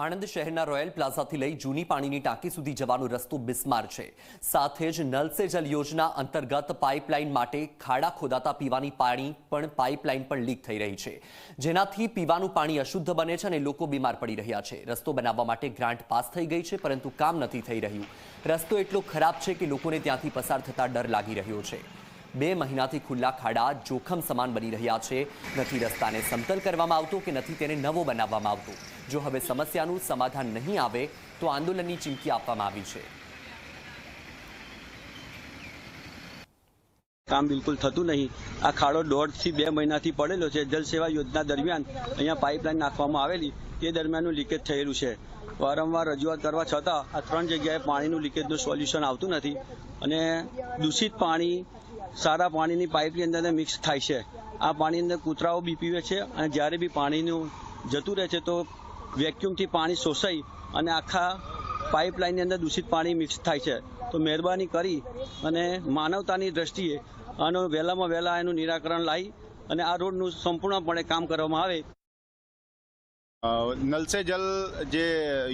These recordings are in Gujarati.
આણંદ શહેરના રોયલ પ્લાઝાથી લઈ જૂની પાણીની ટાંકી સુધી જવાનો રસ્તો બિસ્માર છે. સાથે જ નલ સે જલ યોજના અંતર્ગત પાઇપલાઇન માટે ખાડા ખોદાતા પીવાની પાણી પણ પાઇપલાઇન પણ લીક થઈ રહી છે. જેનાથી પીવાનું પાણી અશુદ્ધ બને છે અને લોકો બીમાર પડી રહ્યા છે. રસ્તો બનાવવા માટે ગ્રાન્ટ પાસ થઈ ગઈ છે, પરંતુ કામ નથી થઈ રહ્યું. રસ્તો એટલો ખરાબ છે કે લોકોને ત્યાંથી પસાર થતા ડર લાગી રહ્યો છે. બે મહિનાથી ખુલ્લા ખાડા જોખમ સમાન બની રહ્યા છે. નથી રસ્તાને સમતલ કરવામાં આવતો કે નથી તેને નવો બનાવવામાં આવતો? જો હવે સમસ્યાનું સમાધાન નહીં આવે, તો આંદોલનની ચીમકી આપવામાં આવી છે. કામ બિલકુલ થતું નહીં. આ ખાડો દોઢથી બે મહિનાથી પડેલો છે. જલ સેવા યોજના દરમિયાન અહીંયા પાઇપલાઇન નાખવામાં આવેલી. તે દરમિયાનનું લીકેજ થયેલું છે. વારંવાર રજૂઆત કરવા છતાં આ ત્રણ જગ્યાએ પાણીનું લીકેજનું સોલ્યુશન આવતું નથી અને દૂષિત પાણી સારા પાણીની પાઇપની અંદર મિક્સ થાય છે. આ પાણી અંદર કૂતરાઓ બી પીવે છે અને જ્યારે બી પાણીનું જતું રહે છે તો વેક્યુમથી પાણી શોષાઈ અને આખા પાઇપલાઇનની અંદર દૂષિત પાણી મિક્સ થાય છે. તો મહેરબાની કરી અને માનવતાની દ્રષ્ટિએ આનો વહેલામાં વહેલા એનું નિરાકરણ લાવી અને આ રોડનું સંપૂર્ણપણે કામ કરવામાં આવે. નલ સે જલ જે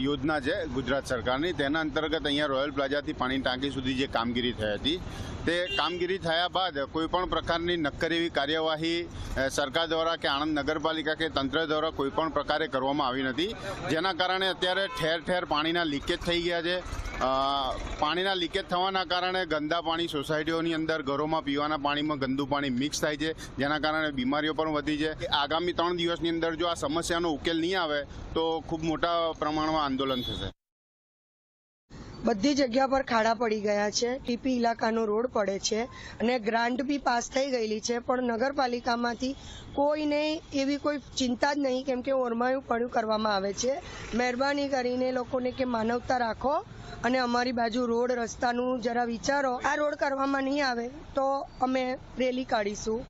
યોજના છે ગુજરાત સરકારની, તેના અંતર્ગત અહીંયા રોયલ પ્લાઝાથી પાણી ટાંકી સુધી જે કામગીરી થઈ હતી, તે કામગીરી થયા બાદ કોઈ પણ પ્રકારની નક્કર એવી કાર્યવાહી સરકાર દ્વારા કે આણંદ નગરપાલિકા કે તંત્ર દ્વારા કોઈ પણ પ્રકારે કરવામાં આવી નથી. જેના કારણે અત્યારે ઠેર ઠેર પાણીના લીકેજ થઈ ગયા છે. પાણીના લીકેજ થવાના કારણે ગંદા પાણી સોસાયટીઓની અંદર, ઘરોમાં પીવાના પાણીમાં ગંદુ પાણી મિક્સ થાય છે, જેના કારણે બીમારીઓ પણ વધી છે. આગામી ત્રણ દિવસની અંદર જો આ સમસ્યાનો ઉકેલ નહીં આવે, તો ખૂબ મોટા પ્રમાણમાં આંદોલન થશે. બધી જગ્યા પર ખાડા પડી ગયા છે. ટીપી ઇલાકાનો રોડ પડે છે અને ગ્રાન્ટ બી પાસ થઈ ગયેલી છે, પણ નગરપાલિકામાંથી કોઈને એવી કોઈ ચિંતા જ નહીં, કેમ કે ઓરમાયું પડ્યું કરવામાં આવે છે. મહેરબાની કરીને લોકોને કે માનવતા રાખો અને અમારી બાજુ રોડ રસ્તાનું જરા વિચારો. આ રોડ કરવામાં નહીં આવે તો અમે રેલી કાઢીશું.